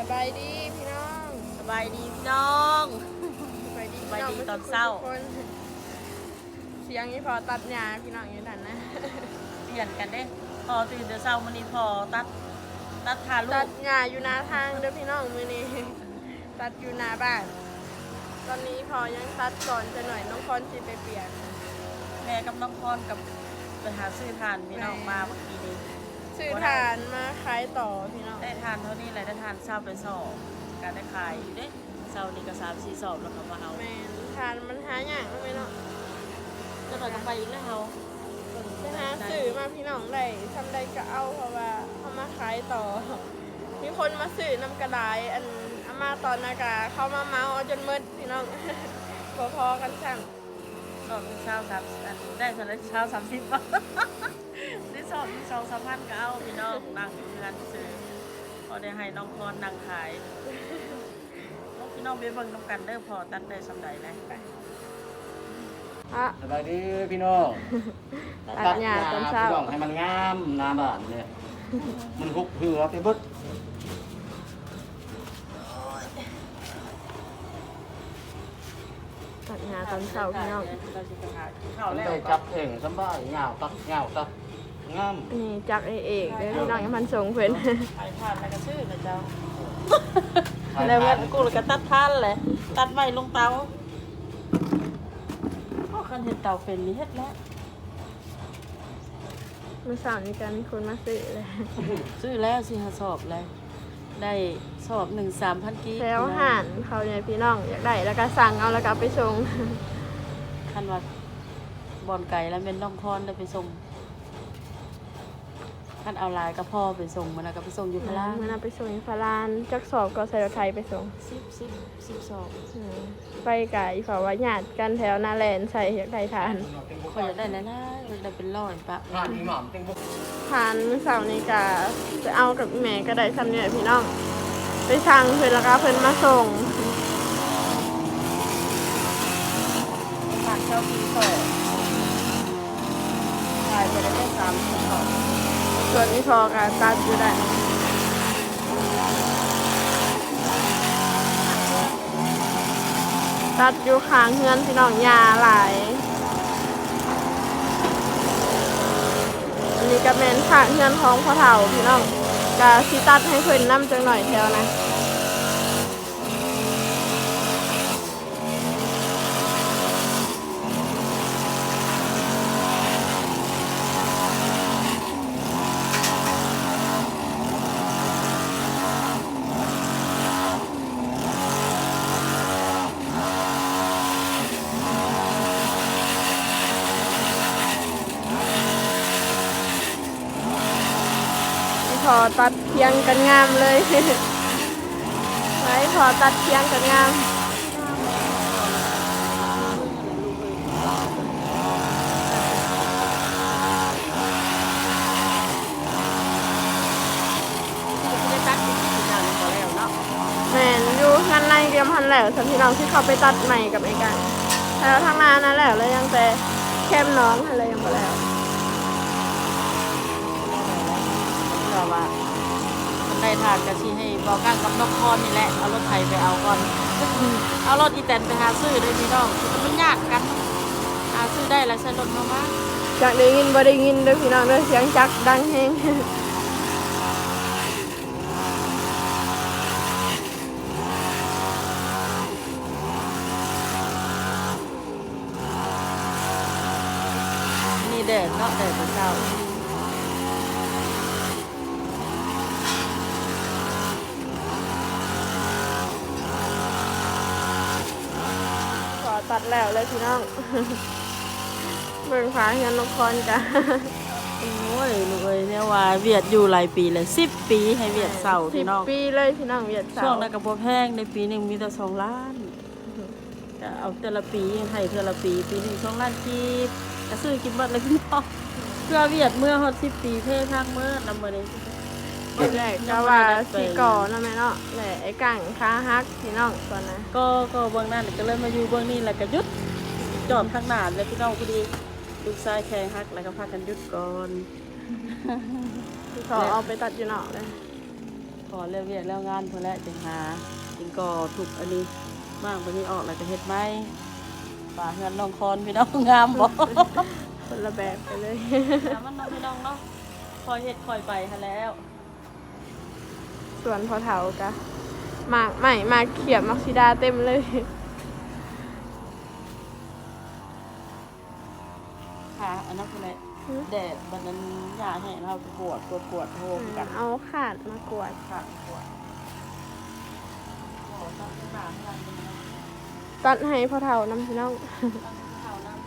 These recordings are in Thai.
สบายดีพี่น้องสบายดีพี่น้อง สบายดีสบายดีพี่ตอนเช้า ทุกคนเสียงนี้พอตัดหญ้าพี่น้องอยู่ดันนะ เปลี่ยนกันเด้ พอตื่นแต่เช้ามันนี้พอตัด ตัดทาลูตักดหญ้าอยู่หน้าทางเด้อพี่น้องมื้อนี้ ตัดอยู่หน้าบ้าน ตอนนี้พอยังตัดก่อนจะหน่อยน้องพรสิไปเปลี่ยน แม่กับน้องพรกับไปหาซื้อทานพี่น้องแม่มาเมื่อกี้นี้ ซื้อทานมาขายต่อพี่น้องได้ทานเท่านี้แหละได้ทานเช้าไปสอบการได้ขายอยู่เด้เช้านี้ก็สามสี่สอบแล้วก็มาเอาแม่นทานมันหาหยังแล้วไหมเนาะก็หน่อยก็ไปอีกแล้วเฮาไปหาซื้อมาพี่น้องได้ทำได้ก็เอาเพราะว่าเขามาขายต่อ มีคนมาซื้อนำกระดายอันอามาตอนนากาเขามาเมาเอาจนมืดพี่น้องพอๆกันสั่งสอบเช้าสามอันได้สำหรับเช้าสามสิบบาท ได้สอบที่สองสามพันก็เอาพี่น้องนั่งอยู่เพื่อนซื้อพอได้ให้น้องพรนั่งขายพี่น้องไปเบิ่งน้ำกันเด้อพอตัดได้สำใดเลยอะสบายดีพี่น้องตัดหญ้าตอนเช้าพี่น้องให้มันงามหน้าบ้านเนี่ยมันหุบเหือไปเบิด ตัดงาตอนเช้าพี่น้องเราจะไปหาข้ามัวนแล้วได้จับเองสำบายเหงาตักเหงาตักงามนี่จักไอเอกเด้อพี่น้องยังพันส่งเพิ่นถ่ายผ่านแล้วก็ชื่อนะเจ้าแล้วเมื่อกูเลยก็ตัดท่านเลยตัดไม้ลงเตาพ่อคันเห็นเตาเป็นนี่เฮ็ดแล้วเมื่อเช้านี้กันมีคนมาซื้อเลยซื้อแล้วสิหาสอบเลย ได้สอบหนึ่งสามพันกีแล้วห่านเขาเนี่ยพี่น้องอยากได้แล้วก็สั่งเอาแล้วก็เอาไปส่งคันว่าบอนไก่แล้วเป็นน้องพรได้ไปส่ง คันเอาลายก็พ่อไปส่งมันนะก็ไปส่งอยู่พะลามันเอาไปส่งที่พารานจักสอบก็ใส่รถไทยไปส่งสิบสิบสิบสอบอืมไปไก่เพราะว่าญาติกันแถวนาแลนใส่อยากได้ทานขอยอยากได้นะนะอยากได้เป็นร้อยปะงานมีหม่ำเต็งบุกทานเมื่อเช้านี้ก็จะเอากับแม่ก็ได้ซ้ำเนี่ยพี่น้อง ไปสั่งเพิ่นแล้วก็เพิ่นมาส่งผ่านเช้าปีสองขายไปได้แค่สามสิบสอง ส่วนนี้พอก็ตัดอยู่ได้ตัดอยู่ข้างเฮือนพี่น้องยาหลายอันนี้ก็เม่นข้างเฮือนของพ่อเฒ่าพี่น้องก็สิตัดให้เพิ่นนำจังหน่อยแถวนะ อตัดเทียงกันงามเลยไว้พอตัดเทียงกันงามไม่ได้ตัดติดที่งานพอแล้วเนาะแม่นอยู่งานในเตรียมพันแล้วสันพี่น้องที่เขาไปตัดใหม่กับไอ้กันแล้วทางนานั่นแหละแล้วยังแต่แคมน้องอะไรยังบ่แล้ว เผื่อว่าคนได้ทานกะชีให้บอกกั้งกับน้องพรนี่แหละเอารถไถไปเอาก่อน เอารถอีแตนไปหาซื้อได้พี่น้องมันยากกันหาซื้อได้แล้วใช้รถมามาจากได้ยินบ่ได้ยินเด้อพี่น้องเด้อเสียงจักรดังแฮงนี่เด็ดเนาะเด็ดเช้า ขอ ตัดแล้วเลยพี่น้องเบิ่งฟ้าเงินนกคอนจ้ะโอ้ยลูกเอ้ยเนี่ยว่าเวียดอยู่หลายปีเลยสิบปีให้เวียดเสาสิพี่บน้อง ปีเลยพี่น้องเวียดเสาช่วงนั้นกับโบแพงในปีหนึ่งมีแต่สองล้านจะเอาแต่ละปีให้แต่ละปีปีหนึ่งสองล้านกีบจะซื้อกินบัดเลยพี่น้องเพื่อเวียดเมื่อฮอดสิบปีเพ่ทางเมื่อนำมาเลยแรกก็ว่าสีก่อนั่นแม่เนาะแหละไอ้กังค้าฮักพี่น้องตอนนั้นก็ก็เบื้องนั้นก็เลยมาอยู่เบื้องนี้แหละก็หยุดจอดทางหนานเลยพี่น้องพอดีลูกชายแข่งฮักแล้วก็พากันหยุดก่อนที่เขาเอาไปตัดอยู่นอกเลยขอเรียกเรียกแล้วงานเพื่อแล้วจึงหาจึงก่อถูกอันนี้มากวันนี้ออกแล้วจะเฮ็ดไหมป่าเฮือนน้องคอนพี่น้องงามบ่คนละแบบไปเลยงามมันน้องพี่น้องเนาะคอยเฮ็ดคอยไปหาแล้ว ส่วนพอเถากะหมากใหม่หมากเขียบมักซิดาเต็มเลยค่ะอันนั้นคืออะไรหือแดดบันนั้นยาให้เราปวดปวดปวดโฮมกันเอาขาดมากวดค่ะปวดโอ้ตั้งหนาขนาดนี้นะตัดให้พอเถานำพี่น้อง ตั้งเท่านั้น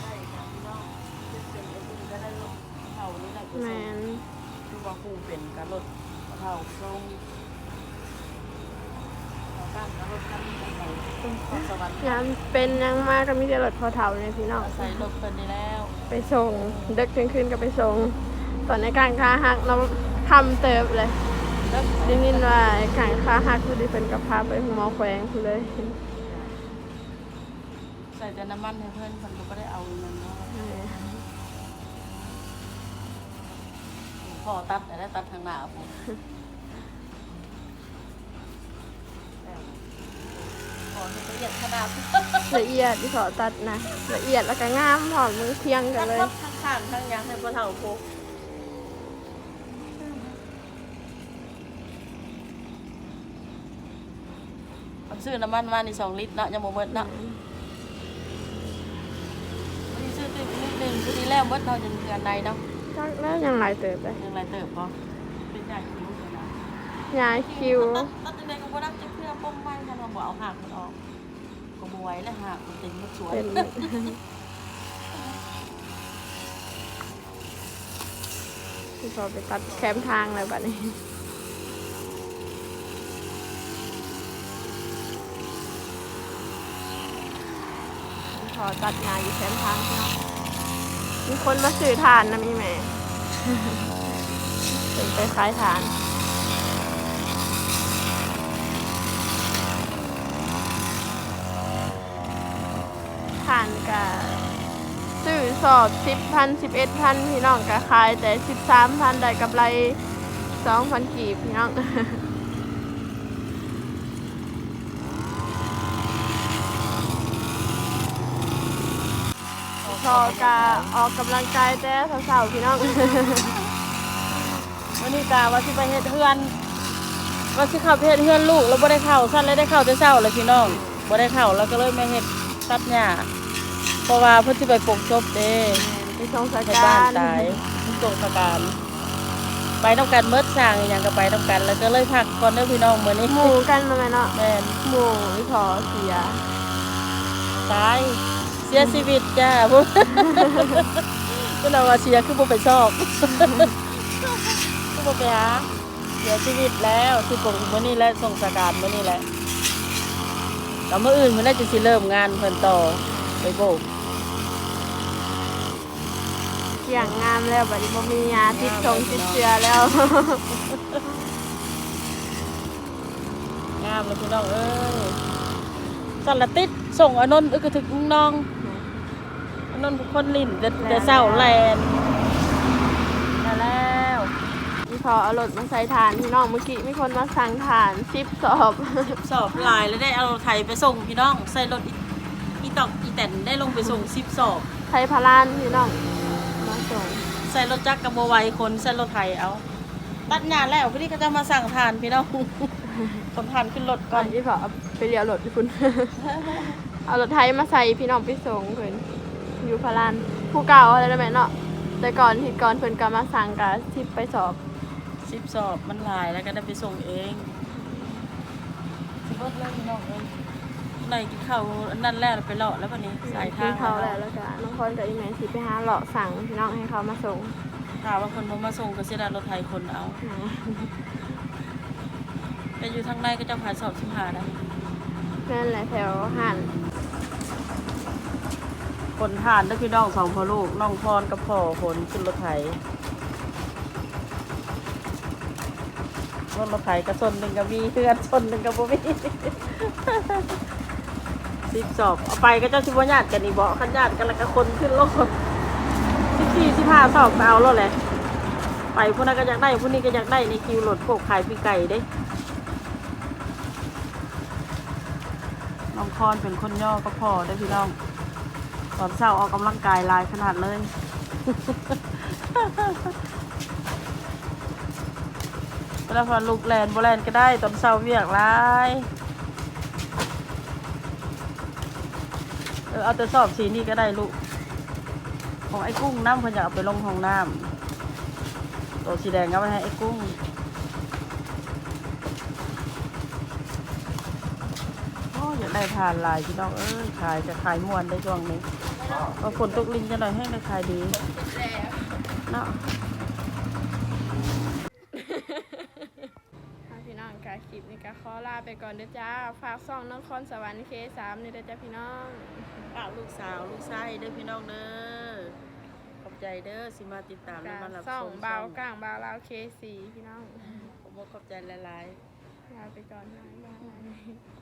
ได้ค่ะพี่น้องเจ็บเป็นไอ้ที่ก็ได้ลงเท่านี้แหละคือ แม ส่ง น คือว่าคงเป็นการลด เท่าทรงเราตั้งการลดขั้นไปขอสวรรค์ยามเป็นยังมากก็มีแต่รถพอเถาเนี่ยพี่น้องใส่ลดเป็นได้แล้ว ไปส่งเด็กคืนคืนก็ไปส่ง ตอนในกลางค้าหักน้องคำเติบเลยได้ยินว่ากลางค้าหักคือได้เป็นกับพาไปหมอแขวงคือเลยใส่แต่น้ำมันให้เพื่อนคนก็ไม่ได้เอาเงินเนาะพอตัดแต่ได้ตัดทางหน้าผมข อให้ละเอียดขนาดละเอียดที่ขอตัดนะละเอียดแล้วก็งามหอมมือเทียงกันเลยทั้งข้างทั้งยางให้พ่อเฒ่าพกผมซื้อน้ำมันมาในสองลิตรเนาะยังบ่หมดเนาะวันนี้ซื้อติดนิดหนึงคือดีแล้วหมดเนาะจนเดือนในเนาะจักแล้วยังหลายเติบเลยยังไรเติบพอเป็นใหญ่คิ้วเลยนะยายคิวตัดตัดยังไง ก็บ่ได้จะเครื่องป้มไม้กันว่าบ่เอาหักมันออกก็บ่ไหวแล้วหักมันต็มมันสวยเป็นที่ขอไปตัดแคมทางเลยบัดนี้ขอตัดงานอยู่แคมทางพี่น้องมีคนมาซื้อทานนะมีแม่เป็นไปขายทาน ทานกับซื้อ สอบสิบพันสิบเอ็ดพันพี่น้องก็ขายแต่สิบสามพันได้กำไรสองพันกีบพี่น้องพอกะออกกำลังกายแต่สาวๆพี่น้อง วันนี้กาว่าสิไปเฮ็ดเฮือนว่าสิข้าไปเฮ็ดเฮือนลูกแล้วบ่ได้เข้าสั้นเลยได้เข้าแต่เช้าเลยพี่น้องบ่ได้เข้าแล้วก็เลยไมาเฮ็ดตัดหญ้า เพราะว่าเพิ่นสิไปปลูกศพเด้ไปส่งสในกาบ้านรตายส่งสการไปต้องการเมิดสร้างอหย่างก็ไปต้องการแล้วก็เลยพักก่อนเด้อพี่น้องมื้อนี้หมู่กันมาไหมเนาะแม่นหมู่อีพอเสียตายเสียชีวิตจ้าพวกก็เราว่าเสียคือบ่ไปชอบคือบ่ไปหาเสียชีวิตแล้วที่ปลูกมื้อนี้แหละส่งสการมื้อนี้แหละแล้วมื้ออื่นมื้อน่าจะสิเริ่มงานเพิ่นต่อไปโบก เกี่ยงงามแล้วบัดนี้บ่มียาติดชงติดเชื้อแล้ว งามเลยพี่น้องเอ้ยสันละติดส่งอนนท์อึกกระถึกน้องอนนท์เป็นคนลิ้นแต่แต่เศร้าแลนมาแล้วอีพอเอารถมาใส่ฐานพี่น้องเมื่อกี้มีคนมาสั่งฐานสิบสอบ สอบหลายแล้วได้เอาไทยไปส่งพี่น้องใส่รถอีอีตอกอีแตนได้ลงไปส่งสิบสอบ ไทยพารานพี่น้อง มาส่งใส่รถจักรกับโบไหวคนใส่รถไทยเอา ตัดงานแล้วพี่นี่ก็จะมาสั่งทานพี่น้องคนทานขึ้นรถก่ก่ออนนอีพอเอาไปเลี้ยวรถพี่คุณ เอารถไทยมาใส่พี่น้องไปส่งเพิ่นอยู่พารานผู้เก่าอะไรได้ไหมเนาะแต่ก่อนที่ก่อนเพิ่นก็มาสั่งกะสิบไปสอบสิบสอบมันหลายแล้วก็ได้ไปส่งเองสิบรถเลยพี่น้องเอ้ย ไหนกินข้าวอันนั่นแรกไปเลาะแล้ววันนี้สายกิทานงเขาวแล้วแล้วก็น้องคนกับอีแมนสิไปหาเลาะสั่งพี่น้องให้เขามาส่งถามว่าคนบ่มาส่งก็เสียดายรถไทยคนเอาแต่อยู่ทางในก็จะผ่านสอบสิบหาได้นั่นแหละแถวหันคนทานได้พี่น้องสองพ่อลูกน้องพรกับพ่อคนขึ้นรถไถรถรถไถก็ส่วนหนึ่งก็มีเพื่อนส่วนหนึ่งก็บ่มี สิบสอบเอาไปก็เจ้าชิบญาติกันนี่บอกขันญาติกันแล้วก็คนขึ้นรถสิบสี่สิบห้าสอบก็เอาแล้วแหละไปผู้นั้นก็อยากได้ผู้นี้ก็อยากได้ในคิวรถพวกขายปีไก่เด้น้องคอนเป็นคนย่อก็พอได้พี่น้องตอนเช้าออกกำลังกายลายขนาดเลยแล้วพอลูกแลนโบแลนก็ได้ตอนเช้าเวียกลาย เออเอาแต่สอบสีนี่ก็ได้ลูก ของไอ้กุ้งน้ำเพิ่นอยากเอาไปลงห้องน้ำตัวสีแดงก็ไปให้ไอ้กุ้งโอ้อยากได้ทานลายพี่น้องเอ้ยขายจะขายมวนได้ช่วงนี้พอฝนตกลินจะหน่อยให้ได้ขายดีเนาะพี่น้องกาค ลิปนี้ก็ขอลาไปก่อนเด้อจ้า ฝากซ่องน้องคอนสวรรค์เคสามนี่เด้อจ้าพี่น้องฝากลูกสาวลูกชายเด้อพี่น้องเด้อ ขอบใจเด้อสิมาติดตามและกามารับซ่องชมเบาวกลางเบาวลาวเคสีพี่น้อง ผมบอกขอบใจหลายๆ ลาไปก่อนนะบ๊ายบาย